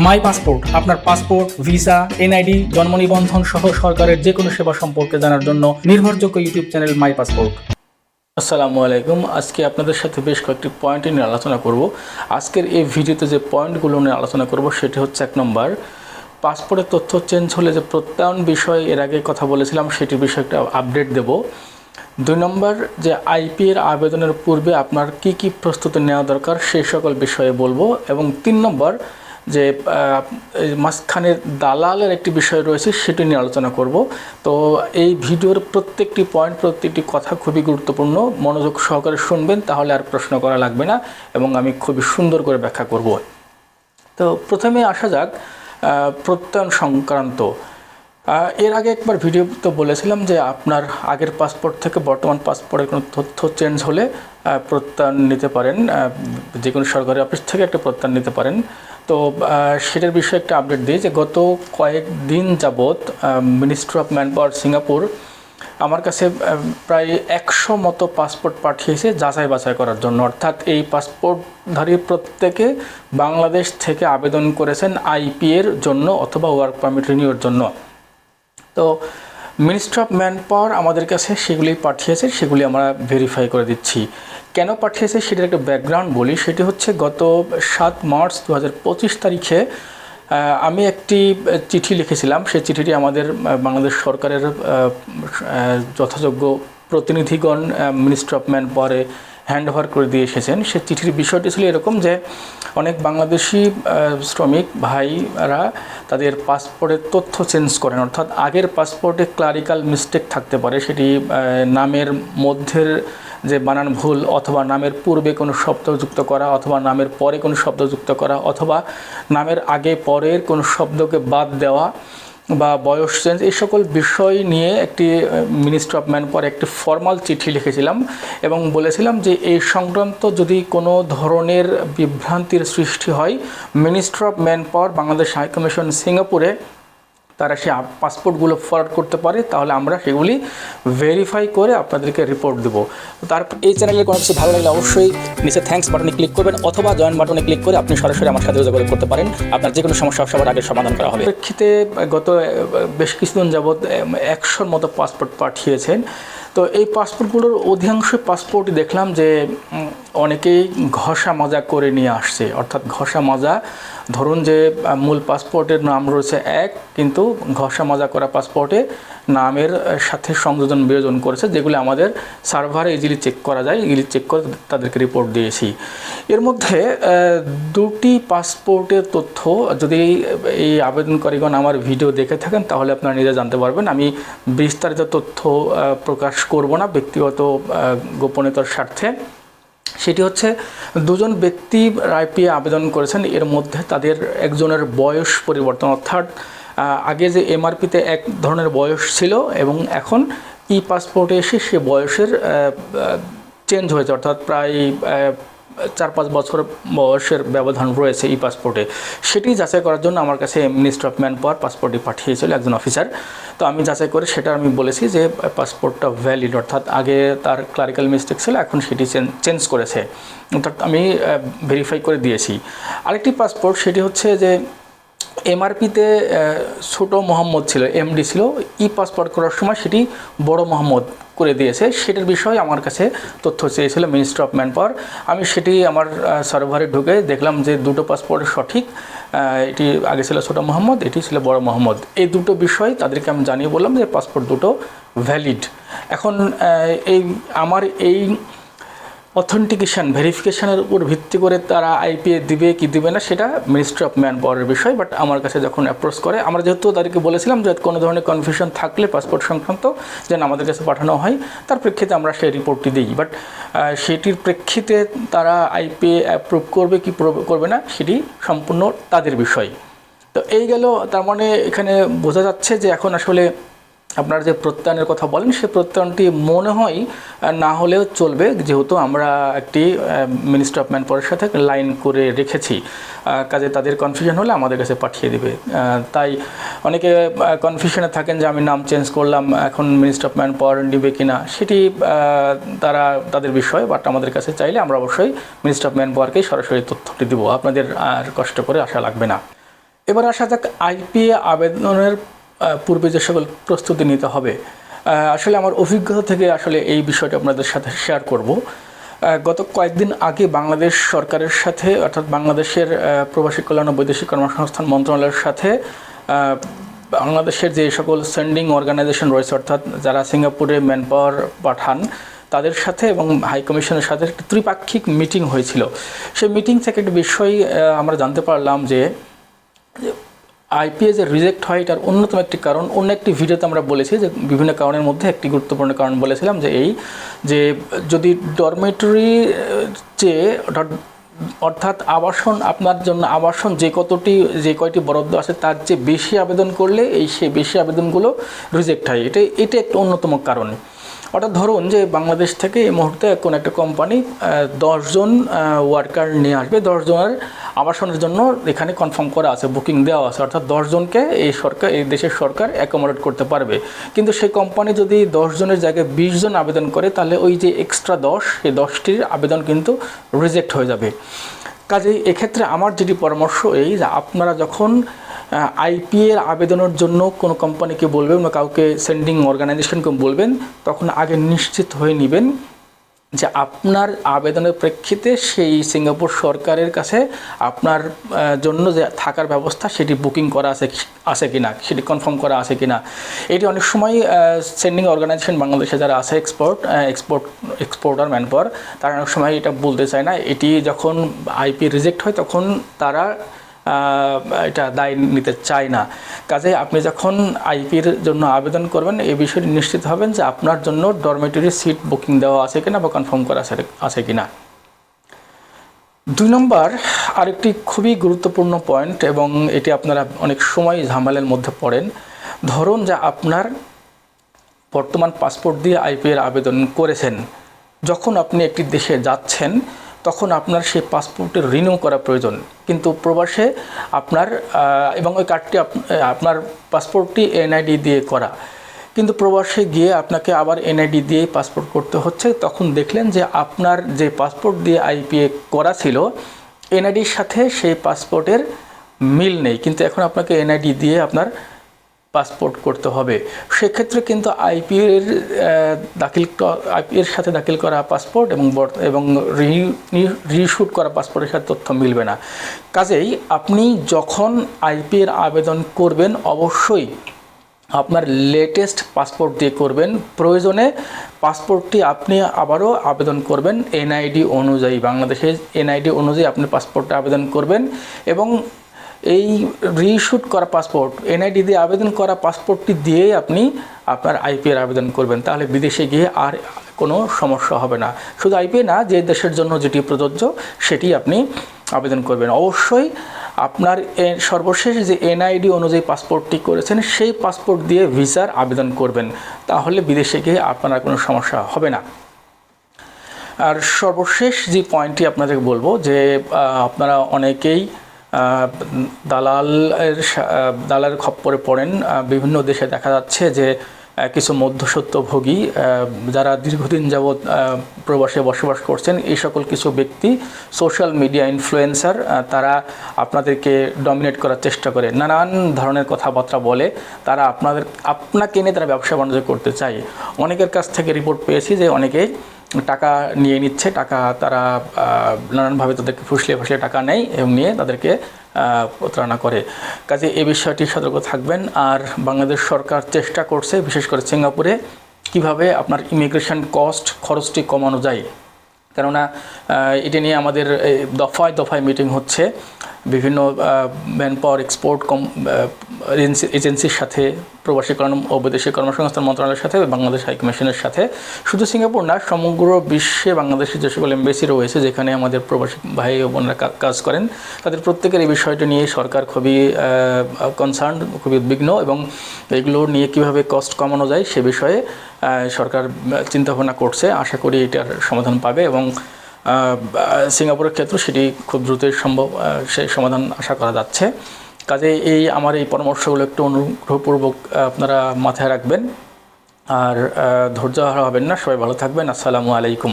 মাই passport, আপনার passport, visa, NID, জন্ম নিবন্ধন সহ সরকারের যে কোনো সেবা সম্পর্কে জানার জন্য নির্ভরযোগ্য ইউটিউব চ্যানেল মাই পাসপোর্ট। আসসালামু আলাইকুম। আজকে আপনাদের সাথে বেশ কয়েকটি পয়েন্ট নিয়ে আলোচনা করব। আজকের এই ভিডিওতে যে পয়েন্টগুলো নিয়ে আলোচনা করব, সেটি হচ্ছে এক নম্বর, পাসপোর্টের তথ্য চেঞ্জ হলে যে প্রত্যয়ন বিষয়ে এর আগে কথা বলেছিলাম সেটির বিষয়ে একটা আপডেট দেব। দুই নম্বর, যে আইপি এর আবেদনের পূর্বে আপনার কি কি প্রস্তুতি নেওয়া দরকার, সেই সকল বিষয়ে বলব। এবং তিন নম্বর যে আহ, এই মাঝখানে দালালের একটি বিষয় রয়েছে সেটি নিয়ে আলোচনা করব। তো এই ভিডিওর প্রত্যেকটি পয়েন্ট প্রত্যেকটি কথা খুবই গুরুত্বপূর্ণ। মনোযোগ সহকারে শুনবেন তাহলে আর প্রশ্ন করা লাগবে না এবং আমি খুবই সুন্দর করে ব্যাখ্যা করব। তো প্রথমে আসা যাক প্রত্যয়ন সংক্রান্ত। এর আগে একবার ভিডিও তো বলেছিলাম যে আপনার আগের পাসপোর্ট থেকে বর্তমান পাসপোর্টের কোনো তথ্য চেঞ্জ হলে প্রত্যয়ন নিতে পারেন। যে কোনো সরকারি অফিস থেকে একটা প্রত্যয়ন নিতে পারেন। তো সেটার বিষয়ে একটা আপডেট দিই যে গত কয়েকদিন যাবৎ ministry of man power Singapore আমার কাছে প্রায় একশো মতো পাসপোর্ট পাঠিয়েছে যাচাই বাছাই করার জন্য। অর্থাৎ এই পাসপোর্টধারী প্রত্যেকে বাংলাদেশ থেকে আবেদন করেছেন আইপিএর জন্য অথবা ওয়ার্ক পারমিট রিনিউর জন্য। তো মিনিস্ট্রি অফ ম্যান পাওয়ার আমাদের কাছে সেগুলি পাঠিয়েছে, সেগুলি আমরা ভেরিফাই করে দিচ্ছি। কেন পাঠিয়েছে সেটার একটা ব্যাকগ্রাউন্ড বলি, সেটি হচ্ছে গত সাত মার্চ দু হাজার পঁচিশ তারিখে আমি একটি চিঠি লিখেছিলাম। সেই চিঠিটি আমাদের বাংলাদেশ সরকারের যথাযোগ্য প্রতিনিধিগণ মিনিস্ট্রি অফ ম্যান পাওয়ারে হ্যান্ড ওভার করে দিয়ে এসেছেন। সে চিঠির বিষয়টি ছিল এরকম যে, অনেক বাংলাদেশি শ্রমিক ভাইরা তাদের পাসপোর্টের তথ্য চেঞ্জ করেন। অর্থাৎ আগের পাসপোর্টে ক্লারিক্যাল মিস্টেক থাকতে পারে। সেটি নামের মধ্যের যে বানান ভুল অথবা নামের পূর্বে কোনো শব্দ যুক্ত করা অথবা নামের পরে কোনো শব্দ যুক্ত করা অথবা নামের আগে পরের কোনো শব্দকে বাদ দেওয়া বা বয়স চেঞ্জ এই সকল বিষয় নিয়ে একটি মিনিস্ট্রি অফ ম্যান পাওয়ার একটি ফর্মাল চিঠি লিখেছিলাম এবং বলেছিলাম যে এই সংক্রান্ত যদি কোনো ধরনের বিভ্রান্তির সৃষ্টি হয় ministry of manpower Bangladesh high commission সিঙ্গাপুরে তারা সেই পাসপোর্টগুলো ফরওয়ার্ড করতে পারে, তাহলে আমরা সেগুলি ভেরিফাই করে আপনাদেরকে রিপোর্ট দেবো। তার এই চ্যানেলে কোনো কিছু ভালো লাগলে অবশ্যই নিচে থ্যাঙ্কস বাটনে ক্লিক করবেন, অথবা জয়েন বাটনে ক্লিক করে আপনি সরাসরি আমার সাথে যোগাযোগ করতে পারেন। আপনার যে কোনো সমস্যা সবার আগে সমাধান করা হবে। প্রেক্ষিতে গত বেশ কিছুদিন যাবৎ একশোর মতো পাসপোর্ট পাঠিয়েছেন। তো এই পাসপোর্টগুলোর অধিকাংশ পাসপোর্টই দেখলাম যে অনেকেই ঘষা মাজা করে নিয়ে আসছে। অর্থাৎ ঘষা মাজা, ধরুন যে, মূল পাসপোর্টের নাম রয়েছে এক, কিন্তু ঘষা মাজা করা পাসপোর্টে নামের সাথে সংযোজন বিয়োজন করেছে, যেগুলি আমাদের সার্ভারে ইজিলি চেক করা যায় ইজিলি চেক করে তাদেরকে রিপোর্ট দিয়েছি। এর মধ্যে দুটি পাসপোর্টের তথ্য যদি এই আবেদনকারীগণ আমার ভিডিও দেখে থাকেন, তাহলে আপনারা নিজে জানতে পারবেন। আমি বিস্তারিত তথ্য প্রকাশ করব না, ব্যক্তিগত গোপনীয়তার স্বার্থে। সেটি হচ্ছে দুজন ব্যক্তি আইপিএ আবেদন করেছেন, এর মধ্যে তাদের একজনের বয়স পরিবর্তন, অর্থাৎ আগে যে এমআরপিতে এক ধরনের বয়স ছিল এবং এখন ই পাসপোর্টে এসে সে বয়সের চেঞ্জ হয়েছে, অর্থাৎ প্রায় চার পাঁচ বছর বয়সের ব্যবধান রয়েছে ই পাসপোর্টে সেটি যাচাই করার জন্য আমার কাছে মিনিস্ট্রি অফ ম্যান পাওয়ার পাসপোর্টটি পাঠিয়েছিল একজন অফিসার তো আমি যাচাই করে সেটা আমি বলেছি যে পাসপোর্টটা ভ্যালিড অর্থাৎ আগে তার ক্লারিক্যাল মিস্টেক ছিল, এখন সেটি চেঞ্জ করেছে। অর্থাৎ আমি ভেরিফাই করে দিয়েছি। আরেকটি পাসপোর্ট সেটি হচ্ছে যে, এমআরপিতে ছোট মোহাম্মদ ছিল এমডি ছিল। ই পাসপোর্ট করার সময় সেটি বড় মোহাম্মদ করে দিয়েছে, সেটার বিষয়ে আমার কাছে তথ্য চেয়েছিল মিনিস্ট্রি অফ ম্যান পাওয়ার আমি সেটি আমার সার্ভারে ঢুকে দেখলাম যে দুটো পাসপোর্ট সঠিক এটি আগে ছিল ছোটো মোহাম্মদ, এটি ছিল বড় মোহাম্মদ। এই দুটো বিষয় তাদেরকে আমি জানিয়ে বললাম যে পাসপোর্ট দুটো ভ্যালিড এখন এই, আমার এই অথেন্টিকেশন ভেরিফিকেশানের উপর ভিত্তি করে তারা আইপিএ দিবে কি দিবে না, সেটা মিনিস্ট্রি অফ ম্যান পাওয়ারের বিষয় বাট আমার কাছে যখন অ্যাপ্রোচ করে, আমরা যেহেতু তাদেরকে বলেছিলাম যে কোনো ধরনের কনফিউশন থাকলে পাসপোর্ট সংক্রান্ত যেন আমাদের কাছে পাঠানো হয়, তার প্রেক্ষিতে আমরা সেই রিপোর্টটি দিই। বাট সেটির প্রেক্ষিতে তারা আইপিএ অ্যাপ্রুভ করবে কি করবে না, সেটি সম্পূর্ণ তাদের বিষয়। তো এই গেল, তার মানে এখানে বোঝা যাচ্ছে যে এখন আসলে আপনার যে প্রত্যয়নের কথা বলেন, সে প্রত্যয়নটি মনে হয় না হলেও চলবে, যেহেতু আমরা একটি মিনিস্টার অফ ম্যান পাওয়ারের সাথে লাইন করে রেখেছি। কাজে তাদের কনফিউশন হলে আমাদের কাছে পাঠিয়ে দিবে। তাই অনেকে কনফিউশনে থাকেন যে আমি নাম চেঞ্জ করলাম, এখন মিনিস্টার অফ ম্যান পাওয়ার নিবে কিনা। সেটি তারা, তাদের বিষয় বাট আমাদের কাছে চাইলে আমরা অবশ্যই মিনিস্টার অফ ম্যান পাওয়ারকেই সরাসরি তথ্যটি দেবো। আপনাদের আর কষ্ট করে আসা লাগবে না। এবার আসা যাক আইপিএ আবেদনের পূর্বে যে সকল প্রস্তুতি নিতে হবে। আসলে আমার অভিজ্ঞতা থেকে আসলে এই বিষয়টা আপনাদের সাথে শেয়ার করব। গত কয়েকদিন আগে বাংলাদেশ সরকারের সাথে, অর্থাৎ বাংলাদেশের প্রবাসী কল্যাণ ও বৈদেশিক কর্মসংস্থান মন্ত্রণালয়ের সাথে বাংলাদেশের যে সকল সেন্ডিং অর্গানাইজেশন রয়েছে, অর্থাৎ যারা সিঙ্গাপুরে ম্যান পাওয়ার পাঠান, তাদের সাথে এবং হাই কমিশনের সাথে একটি ত্রিপাক্ষিক মিটিং হয়েছিল। সেই মিটিং থেকে একটি বিষয় আমরা জানতে পারলাম যে আইপিএস এর রিজেক্ট হয় এটার অন্যতম একটি কারণ। অন্য একটি ভিডিওতে আমরা বলেছি যে বিভিন্ন কারণের মধ্যে একটি গুরুত্বপূর্ণ কারণ বলেছিলাম যে এই, যে যদি ডরমেটরি চেয়ে অর্থাৎ আবাসন আপনার জন্য আবাসন যে কতটি, যে কয়টি বরাদ্দ আছে তার চেয়ে বেশি আবেদন করলে এই সেই বেশি আবেদনগুলো রিজেক্ট হয়। এটা এটা একটা অন্যতম কারণ। অর্থাৎ ধরুন যে বাংলাদেশ থেকে এই মুহূর্তে কোনো একটা কোম্পানি দশজন ওয়ার্কার নিয়ে আসবে, দশজনের আবাসনের জন্য এখানে কনফার্ম করা আছে বুকিং দেওয়া আছে। অর্থাৎ দশজনকে এই সরকার, এই দেশের সরকার অ্যাকোমোডেট করতে পারবে। কিন্তু সেই কোম্পানি যদি দশজনের জায়গায় বিশ জন আবেদন করে, তাহলে ওই যে এক্সট্রা দশ এই দশটির আবেদন কিন্তু রিজেক্ট হয়ে যাবে। কাজেই এক্ষেত্রে আমার যেটি পরামর্শ এই যে আপনারা যখন আইপিএর আবেদনের জন্য কোনো কোম্পানিকে বলবেন বা কাউকে সেন্ডিং অর্গানাইজেশনকে বলবেন, তখন আগে নিশ্চিত হয়ে নেবেন যে আপনার আবেদনের প্রেক্ষিতে সেই সিঙ্গাপুর সরকারের কাছে আপনার জন্য যে থাকার ব্যবস্থা, সেটি বুকিং করা আছে আছে কি না সেটি কনফার্ম করা আছে কি না এটি অনেক সময় সেন্ডিং অর্গানাইজেশন বাংলাদেশে যারা আছে export export exporter manpower তারা অনেক সময় এটা বলতে চায় না। এটি যখন আইপি রিজেক্ট হয়, তখন তারা এটা দায় নিতে চায় না। কাজে আপনি যখন আইপির জন্য আবেদন করবেন, এই বিষয়ে নিশ্চিত হবেন যে আপনার জন্য ডরমেটরি সিট বুকিং দেওয়া আছে কিনা বা কনফার্ম করা আছে কিনা। দুই নম্বর, আরেকটি খুবই গুরুত্বপূর্ণ পয়েন্ট এবং এটি আপনারা অনেক সময় ঝামেলার মধ্যে পড়েন। ধরুন যে আপনার বর্তমান পাসপোর্ট দিয়ে আইপিএর আবেদন করেছেন। যখন আপনি একটি দেশে যাচ্ছেন তখন আপনার সেই পাসপোর্টের রিনিউ করা প্রয়োজন। কিন্তু প্রবাসে আপনার এবং ওই কার্ডটি আপ- আপনার পাসপোর্টটি এনআইডি দিয়ে করা। কিন্তু প্রবাসে গিয়ে আপনাকে আবার এনআইডি দিয়ে পাসপোর্ট করতে হচ্ছে। তখন দেখলেন যে আপনার যে পাসপোর্ট দিয়ে আইপিএ করা ছিল এনআইডির সাথে সেই পাসপোর্টের মিল নেই। কিন্তু এখন আপনাকে এনআইডি দিয়ে আপনার পাসপোর্ট করতে হবে। সেক্ষেত্রে কিন্তু আইপিএর দাখিল আইপিএর সাথে দাখিল করা পাসপোর্ট এবং এবং রিশুট করা পাসপোর্টের সাথে তথ্য মিলবে না। কাজেই আপনি যখন আইপিএর আবেদন করবেন, অবশ্যই আপনার লেটেস্ট পাসপোর্ট দিয়ে করবেন। প্রয়োজনে পাসপোর্টটি আপনি আবারও আবেদন করবেন এনআইডি অনুযায়ী। বাংলাদেশের এনআইডি অনুযায়ী আপনি পাসপোর্টটা আবেদন করবেন এবং এই রিশুট করা পাসপোর্ট এনআইডি দিয়ে আবেদন করা পাসপোর্টটি দিয়েই আপনি আপনার আইপিএর আবেদন করবেন। তাহলে বিদেশে গিয়ে আর কোনো সমস্যা হবে না। শুধু আইপিএ না, যে দেশের জন্য যেটি প্রযোজ্য, সেটি আপনি আবেদন করবেন। অবশ্যই আপনার সর্বশেষ যে এনআইডি অনুযায়ী পাসপোর্টটি করেছেন, সেই পাসপোর্ট দিয়ে ভিসার আবেদন করবেন। তাহলে বিদেশে গিয়ে আপনার কোনো সমস্যা হবে না। আর সর্বশেষ যে পয়েন্টটি আপনাদেরকে বলব যে আপনারা অনেকেই দালালের দালালের খপ্পরে পড়েন। বিভিন্ন দেশে দেখা যাচ্ছে যে কিছু মধ্যসত্ত্বভোগী আহ, যারা দীর্ঘদিন যাবৎ প্রবাসে বসবাস করছেন এই সকল কিছু ব্যক্তি সোশ্যাল মিডিয়া ইনফ্লুয়েন্সার তারা আপনাদেরকে ডমিনেট করার চেষ্টা করে। নানান ধরনের কথাবার্তা বলে তারা আপনাদের আপনাকে নিয়ে তারা ব্যবসা বাণিজ্য করতে চায়। অনেকের কাছ থেকে রিপোর্ট পেয়েছি যে অনেকে টাকা নিয়ে নিচ্ছে, টাকা তারা নানানভাবে তাদেরকে ফুসলিয়ে ফুসলিয়ে টাকা নেয় এবং নিয়ে তাদেরকে প্রতারণা করে। কাজে এই বিষয়টি সতর্ক থাকবেন। আর বাংলাদেশ সরকার চেষ্টা করছে, বিশেষ করে সিঙ্গাপুরে, কীভাবে আপনার ইমিগ্রেশন কস্ট, খরচটি কমানো যায়। কেননা এটা নিয়ে আমাদের দফায় দফায় মিটিং হচ্ছে। বিভিন্ন ম্যান পাওয়ার এক্সপোর্ট কম এজেন্সির সাথে, প্রবাসী কর্ম ও বৈদেশিক কর্মসংস্থান মন্ত্রণালয়ের সাথে, বাংলাদেশ হাইকমিশনের সাথে। শুধু সিঙ্গাপুর না, সমগ্র বিশ্বে বাংলাদেশের যে সকল এম্বাসি রয়েছে, যেখানে আমাদের প্রবাসী ভাই ও বোনরা কাজ করেন, তাদের প্রত্যেকের এই বিষয়টি নিয়ে সরকার খুবই কনসার্ন খুবই উদ্বিগ্ন এবং এগুলো নিয়ে কীভাবে কস্ট কমানো যায় সে বিষয়ে সরকার চিন্তাভাবনা করছে। আশা করি এটার সমাধান পাবে এবং সিঙ্গাপুরের ক্ষেত্রে সেটি খুব দ্রুতই সম্ভব সেই সমাধান আশা করা যাচ্ছে। কাজে এই আমার এই পরামর্শগুলো একটু অনুগ্রহপূর্বক আপনারা মাথায় রাখবেন। আর ধৈর্য হবেন না, সবাই ভালো থাকবেন। আসসালামু আলাইকুম।